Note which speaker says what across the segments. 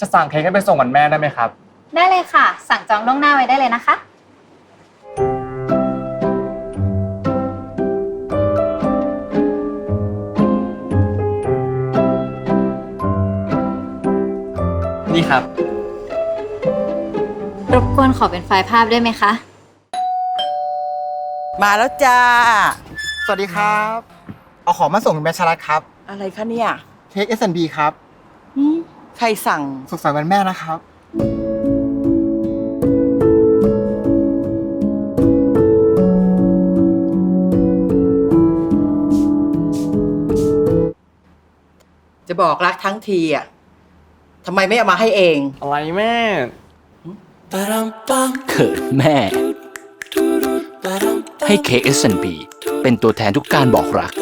Speaker 1: จะสั่งเค้กให้ไปส่งวันแม่ได้ไหมครับ
Speaker 2: ได้เลยค่ะ สั่งจองล่วงหน้าไว้ได้เลยนะคะ
Speaker 1: นี่ครับ
Speaker 2: รบกวนขอเป็นไฟล์ภาพได้ไหมคะ
Speaker 3: มาแล้วจ้า
Speaker 4: สวัสดีครับ เอาของมาส่งคุณแม่ชลัดครับ
Speaker 3: อะไรคะเนี่ย
Speaker 4: เค้ก S&B ครับ
Speaker 3: หืม ใครสั่ง
Speaker 4: สุขสันต์วันแม่นะครับ
Speaker 3: จะบอกรักทั้งทีอะทำไมไม่เอามาให้เอง
Speaker 1: อะไรแม่
Speaker 5: เขินแม่ ให้ KSNB เป็นตัวแทนทุกการบอกรัก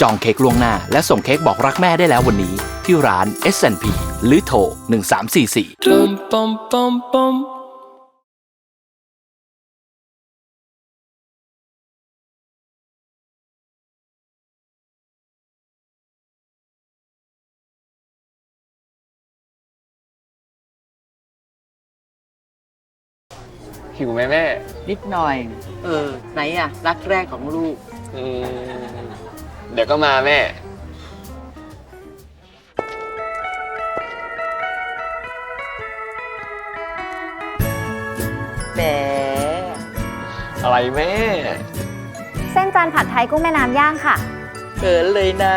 Speaker 5: จองเค้กล่วงหน้า และส่งเค้กบอกรักแม่ได้แล้ววันนี้ ที่ร้าน S&P หรือโทร 1344
Speaker 1: หิวไหมแม่
Speaker 3: นิดหน่อย เออ ไหนอะรักแรกของลูก
Speaker 1: อืมเดี๋ยวก็มาแม่
Speaker 3: แหม
Speaker 1: อะไรแม่
Speaker 2: เส้นจานผัดไทยกุ้งแม่น้ำย่างค่ะ
Speaker 3: เขินเลยนะ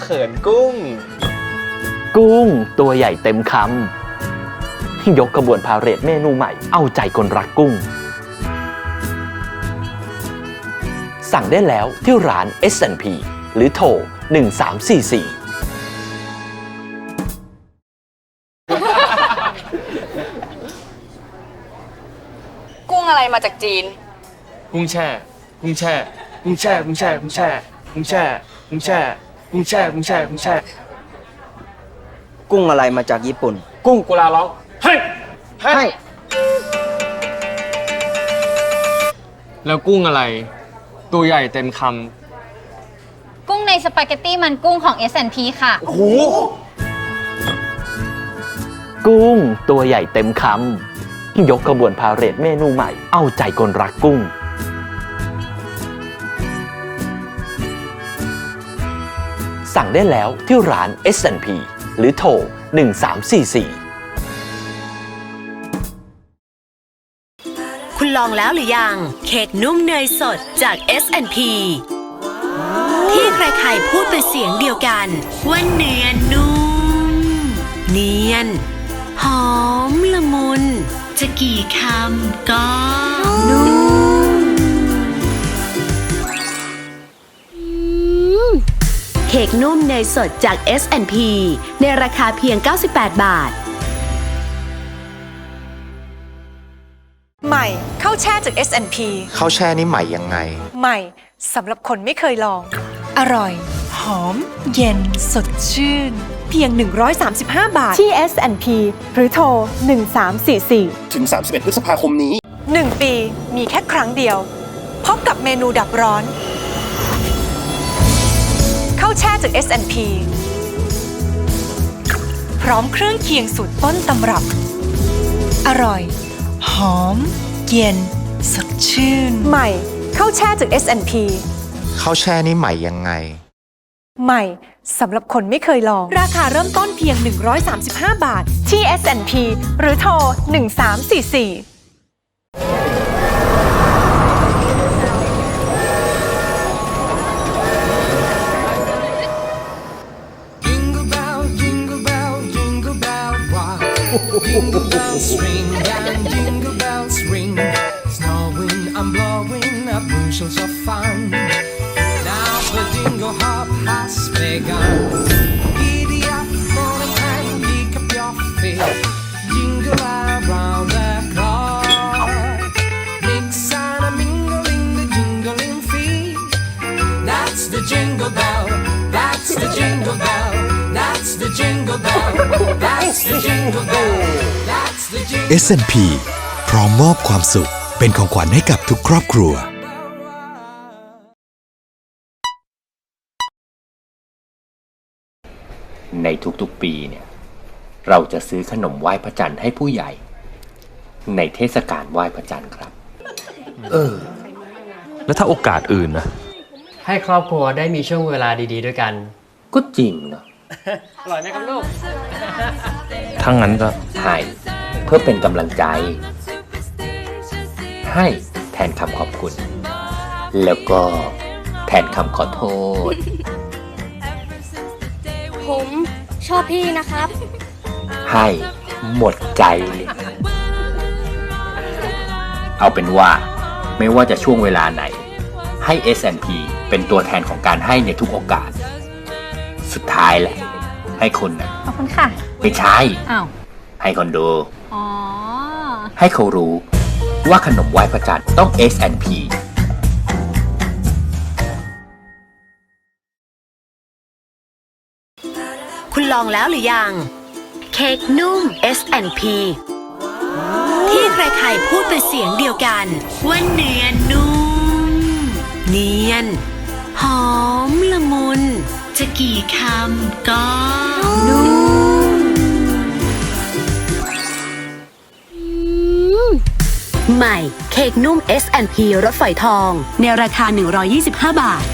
Speaker 1: เขินกุ้ง
Speaker 5: กุ้งตัวใหญ่เต็มคำยกขบวนพาเหรดเมนูใหม่ เอาใจคนรักกุ้ง สั่งได้แล้วที่ร้าน S&P หรือโทร 1344
Speaker 6: กุ้งอะไรมาจากจีน
Speaker 1: กุ้งแช่กุ้งแช่กุ้งแช่กุ้งแช่กุ้งแช่กุ้งแช่กุ้งแช่กุ้งแช่กุ้งแช่กุ้งแช่
Speaker 7: กุ้งอะไรมาจากญี่ปุ่น
Speaker 1: กุ้งกุลาร้องเฮ้ยเฮ้ยแล้วกุ้งอะไร ตัวใหญ่เต็มค
Speaker 2: กุ้งใน สปาเกตตี้มันกุ้งของ S&P ค่ะำ
Speaker 1: โอ้โห
Speaker 5: กุ้งตัวใหญ่เต็มคำยกขบวนพาเหรดเมนูใหม่ เอาใจคนรักกุ้ง สั่งได้แล้วที่ร้าน S&P หรือโทร 1344
Speaker 8: คุณลองแล้วหรือยัง เค้กนุ่มเนยสดจาก S&P ที่ใครๆพูดเป็นเสียงเดียวกัน ว่าเนื้อนุ่ม เนียน หอมละมุน จะกี่คำก็นุ่มเค้กนุ่มเนยสดจาก S&P ในราคาเพียง 98 บาท
Speaker 9: ใหม่าวแช่จาก S&P
Speaker 10: ข้าวแช่นี่ใหม่ยังไง
Speaker 9: ใหม่สำหรับคนไม่เคยลอง อร่อย หอม เย็น สดชื่น เพียง 135 บาท
Speaker 11: ที่ S&P หรือโทร 1344
Speaker 10: ถึง 31 พฤษภาคมนี้
Speaker 9: 1 ปีมีแค่ครั้งเดียว พบกับเมนูดับร้อน ข้าวแช่จาก S&P พร้อมเครื่องเคียงสูตรต้นตำรับ อร่อย หอม เย็น สดชื่น ใหม่ข้าวแช่จาก S&P
Speaker 10: ข้าวแช่นี่ใหม่ยังไง
Speaker 9: ใหม่สำหรับคนไม่เคยลอง ราคาเริ่มต้นเพียง 135 บาท ที่ S&P หรือโทร 1344
Speaker 12: Jingle bell, jingle bell, Jingle around the clock. Mix and a mingle in the jingling feet. That's the jingle bell. That's the jingle bell. That's the jingle bell. That's the jingle bell. That's
Speaker 13: S&P พร้อมมอบความสุขเป็นของขวัญให้กับทุกครอบครัว
Speaker 5: ในทุกๆปีเนี่ย เราจะซื้อขนมไหว้พระจันทร์ให้ผู้ใหญ่ ในเทศกาลไหว้พระจันทร์ครับ
Speaker 14: เออ แล้วถ้าโอกาสอื่นนะ
Speaker 15: ให้ครอบครัวได้มีช่วงเวลาดีๆด้วยกัน
Speaker 5: ก็จริงเนาะ
Speaker 15: อร่อยไหมครับลูก
Speaker 14: ทั้งนั้นก็
Speaker 5: ให้เพื่อเป็นกำลังใจ ให้แทนคำขอบคุณ แล้วก็แทนคำขอโทษ
Speaker 16: ผมชอบพี่นะครับ
Speaker 5: ให้หมดใจเลยเอาเป็นว่า ไม่ว่าจะช่วงเวลาไหน ให้ S&P เป็นตัวแทนของการให้ในทุกโอกาส สุดท้ายแหละ ให้คนนะ
Speaker 2: ขอบคุณค่ะ
Speaker 5: ไม่ใช่
Speaker 2: อ้าว
Speaker 5: ให้คนดู
Speaker 2: อ๋อ
Speaker 5: ให้เขารู้ ว่าขนมไหว้พระจันทร์ต้อง S&P
Speaker 8: คุณลองแล้วหรือยัง เค้กนุ่ม S&P ที่ใครๆพูดเป็นเสียงเดียวกัน ว่าเนื้อนุ่ม เนียน หอมละมุน จะกี่คำก็นุ่ม ใหม่เค้กนุ่ม S&P รสฝอยทอง ในราคา 125 บาท